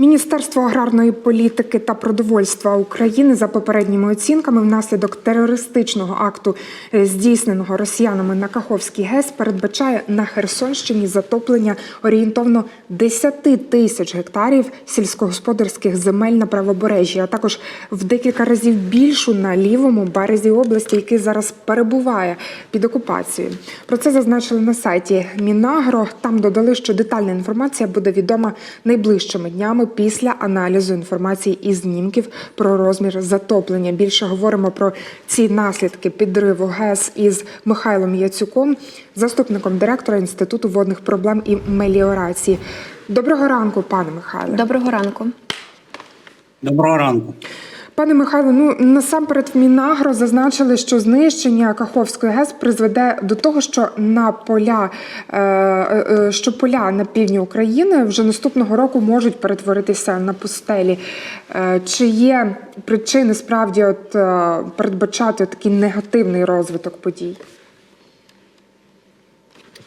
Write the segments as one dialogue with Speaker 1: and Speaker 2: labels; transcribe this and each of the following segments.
Speaker 1: Міністерство аграрної політики та продовольства України за попередніми оцінками внаслідок терористичного акту, е, здійсненого росіянами на Каховський ГЕС, передбачає на Херсонщині затоплення орієнтовно 10 тисяч гектарів сільськогосподарських земель на правобережжі, а також в декілька разів більшу на лівому березі області, який зараз перебуває під окупацією. Про це зазначили на сайті Мінагро. Там додали, що детальна інформація буде відома найближчими днями після аналізу інформації і знімків про розмір затоплення. Більше говоримо про ці наслідки підриву ГЕС із Михайлом Яцюком, заступником директора Інституту водних проблем і меліорації. Доброго ранку, пане Михайле.
Speaker 2: Доброго ранку.
Speaker 3: Доброго ранку.
Speaker 1: Пане Михайло, ну насамперед в Мінагро зазначили, що знищення Каховської ГЕС призведе до того, що на поля, е, е, що поля на півдні України вже наступного року можуть перетворитися на пустелі. Е, чи є причини справді от е, передбачати такий негативний розвиток подій?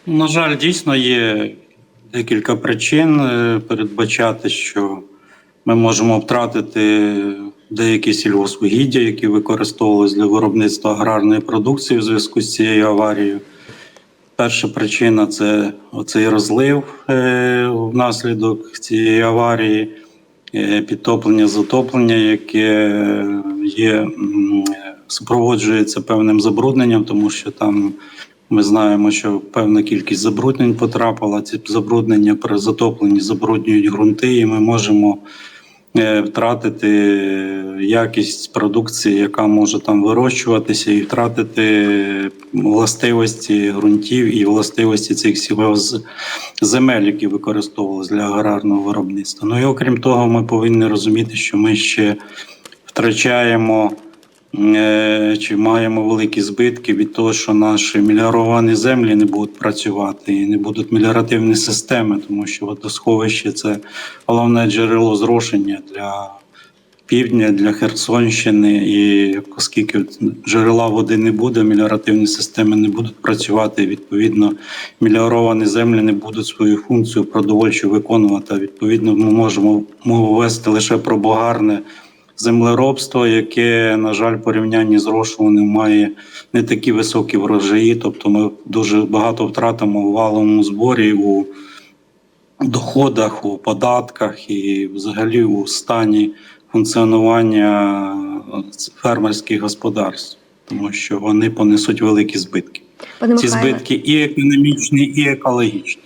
Speaker 3: На жаль, дійсно є декілька причин е, передбачати, що ми можемо втратити деякі сільгоспугіддя, які використовувалися для виробництва аграрної продукції в зв'язку з цією аварією. Перша причина це оцей розлив е, внаслідок цієї аварії, е, підтоплення, затоплення, яке є, супроводжується певним забрудненням, тому що там ми знаємо, що певна кількість забруднень потрапила. Ці забруднення при затопленні забруднюють ґрунти, і ми можемо е, втратити якість продукції, яка може там вирощуватися, і втратити властивості ґрунтів і властивості цих земель, які використовувалися для аграрного виробництва. Ну і окрім того, ми повинні розуміти, що ми ще втрачаємо е, чи маємо великі збитки від того, що наші меліоровані землі не будуть працювати і не будуть меліоративні системи, тому що водосховище це головне джерело зрошення для півдня, для Херсонщини. І оскільки джерела води не буде, меліоративні системи не будуть працювати, відповідно, меліоровані землі не будуть свою функцію продовольчу виконувати. Відповідно, ми можемо мову вести лише про богарне землеробство, яке, на жаль, в порівнянні з розшуваним має не такі високі врожаї. Тобто ми дуже багато втратимо у валовому зборі, у доходах, у податках і взагалі у стані функціонування фермерських господарств, тому що вони понесуть великі збитки.
Speaker 2: Пане
Speaker 3: Ці збитки і економічні, і екологічні.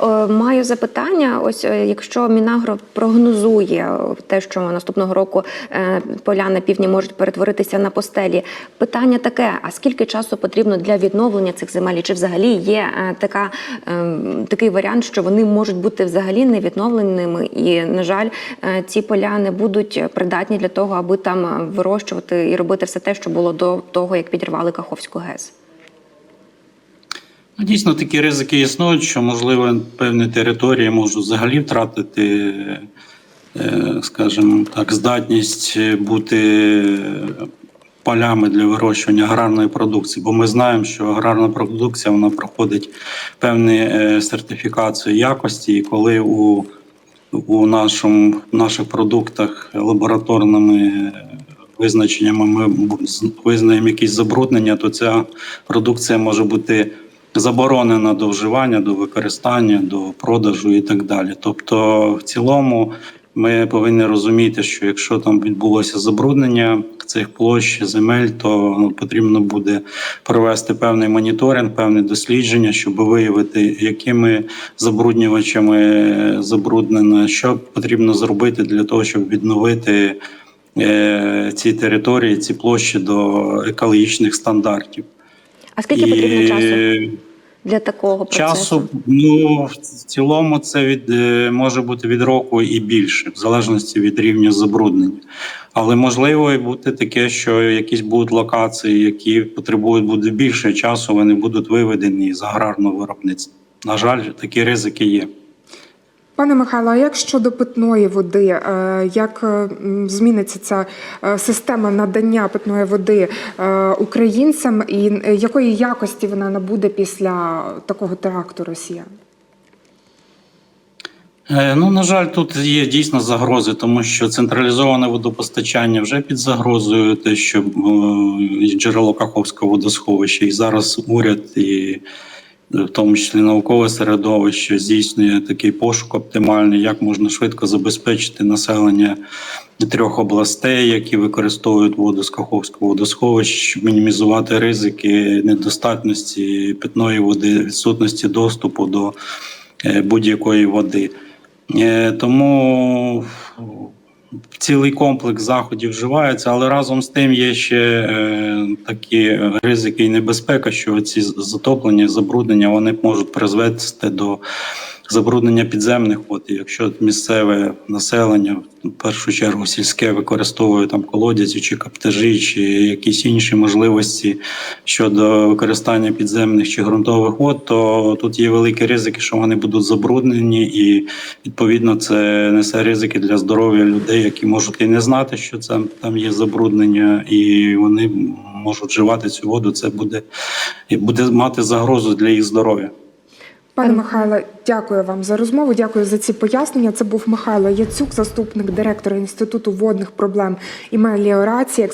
Speaker 2: Е, маю запитання. Ось е, якщо Мінагро прогнозує те, що наступного року е, поля на півдні можуть перетворитися на постелі. Питання таке: а скільки часу потрібно для відновлення цих земель? Чи взагалі є така, е, такий варіант, що вони можуть бути взагалі невідновленими, і на жаль, ці поля не будуть придатні для того, аби там вирощувати і робити все те, що було до того, як підірвали Каховську ГЕС?
Speaker 3: Ну, Дійсно, такі ризики існують, що, можливо, певні території можуть взагалі втратити, е, скажімо так, здатність бути полями для вирощування аграрної продукції. Бо ми знаємо, що аграрна продукція вона проходить певну е, сертифікацію якості, і коли у, у нашому, наших продуктах лабораторними визначеннями ми визнаємо якісь забруднення, то ця продукція може бути заборонена до вживання, до використання, до продажу і так далі. Тобто, в цілому, ми повинні розуміти, що якщо там відбулося забруднення цих площ, земель, то ну, потрібно буде провести певний моніторинг, певне дослідження, щоб виявити, якими забруднювачами забруднено, що потрібно зробити для того, щоб відновити е, ці території, ці площі до екологічних стандартів.
Speaker 2: А скільки потрібно часу для такого процесу?
Speaker 3: Часу, ну в цілому, це від е, може бути від року і більше, в залежності від рівня забруднення. Але можливо і бути таке, що якісь будуть локації, які потребують буде більше часу, вони будуть виведені з аграрного виробництва. На жаль, такі ризики є.
Speaker 1: Пане Михайло, а як щодо питної води, Е, як е, зміниться ця е, система надання питної води українцям, і якої якості вона набуде після такого теракту росіян?
Speaker 3: Ну, на жаль, тут є дійсно загрози, тому що централізоване водопостачання вже під загрозою, те, що джерело Каховського водосховища, і зараз уряд, і в тому числі наукове середовище здійснює такий пошук оптимальний, як можна швидко забезпечити населення трьох областей, які використовують воду з Каховського водосховища, щоб мінімізувати ризики недостатності питної води, відсутності доступу до е, будь-якої води. Е, Тому цілий комплекс заходів вживається, але разом з тим є ще е, такі ризики і небезпека, що ці затоплення, забруднення вони можуть призвести до забруднення підземних вод. І якщо місцеве населення, в першу чергу сільське, використовує там колодязі чи каптежі, чи якісь інші можливості щодо використання підземних чи ґрунтових вод, то тут є великі ризики, що вони будуть забруднені, і відповідно це несе ризики для здоров'я людей, які можуть і не знати, що це там є забруднення, і вони можуть вживати цю воду. Це буде і буде мати загрозу для їх здоров'я.
Speaker 1: Пане Михайло, дякую вам за розмову. Дякую за ці пояснення. Це був Михайло Яцюк, заступник директора Інституту водних проблем і меліорації.